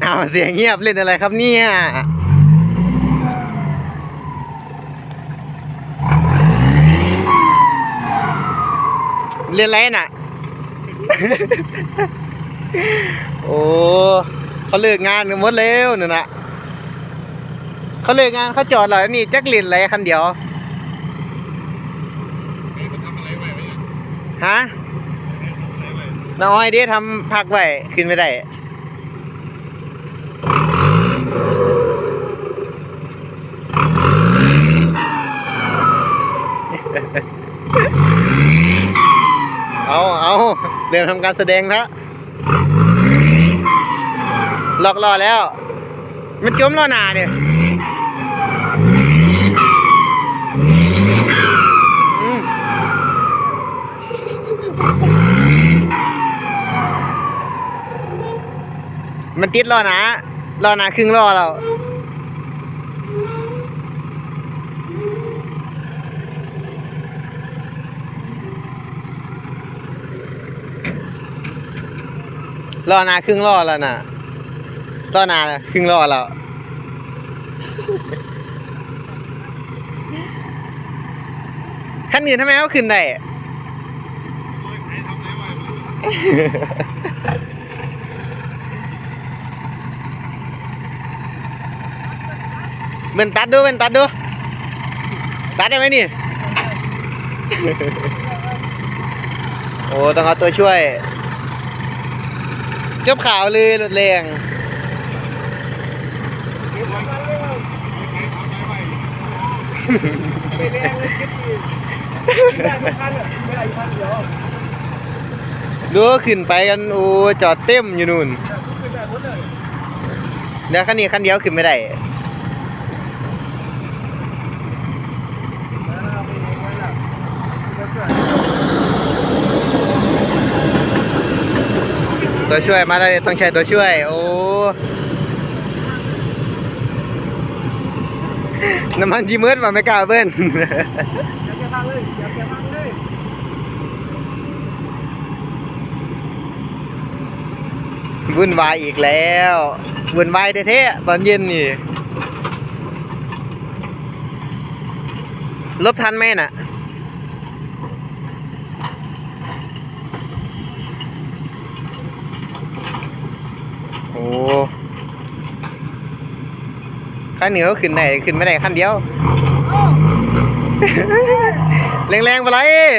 เอาเสียงเงียบเล่นอะไรครับเนี่ยเรียนอะไรน่ะ โอ้เขาเลิกงานกันหมดแล้วนี่นะเขาเลิกงานเขาจอดแล้วนี่จักเรียนอะไรคันเดียวฮะน้าอ้อยเด้ทำพักไว้ขึ้นไม่ได้ เอาเอาเริ่มทำการแสดงแล้วหลอกล่อแล้ว มันจมล่อหนาเนี่ยมันติดล่อหนาล่อหนาครึ่งล่อเรา ล่อนาครึ่งล่อแล้วน่ะล่อนาครึ่งล่อแล้วขั้นอื่นทำไมเขาขึ้นได้เป็นตัดดูเป็นตัดดู ตัดได้ไหมนี่ โอ้ ต้องเอาตัวช่วย จบข่าวเลยรถแรงไม่แรงเลยคิดดีไม่ได้ทุกคันเลยไม่ได้ทุกคันเดียวดูขึ้นไปกันโอ้จอดเต็มอยู่นู่นขึ้นได้หมดเลยเดี๋ยวคันนี้คันเดียวขึ้นไม่ได้ ตัวช่วยมาเลยต้องใช้ตัวช่วย โอ้ น้ำมันจีมืดมาไม่กล้าเบิ้ลวุ่นวายอีกแล้ววุ่นวายเท่ๆตอนเย็นนี่ ลบทันไหมน่ะ โอ้ขั้นเหนือก็ขึ้นได้ขึ้นไม่ได้ขั้นเดียว แรงๆไปเลย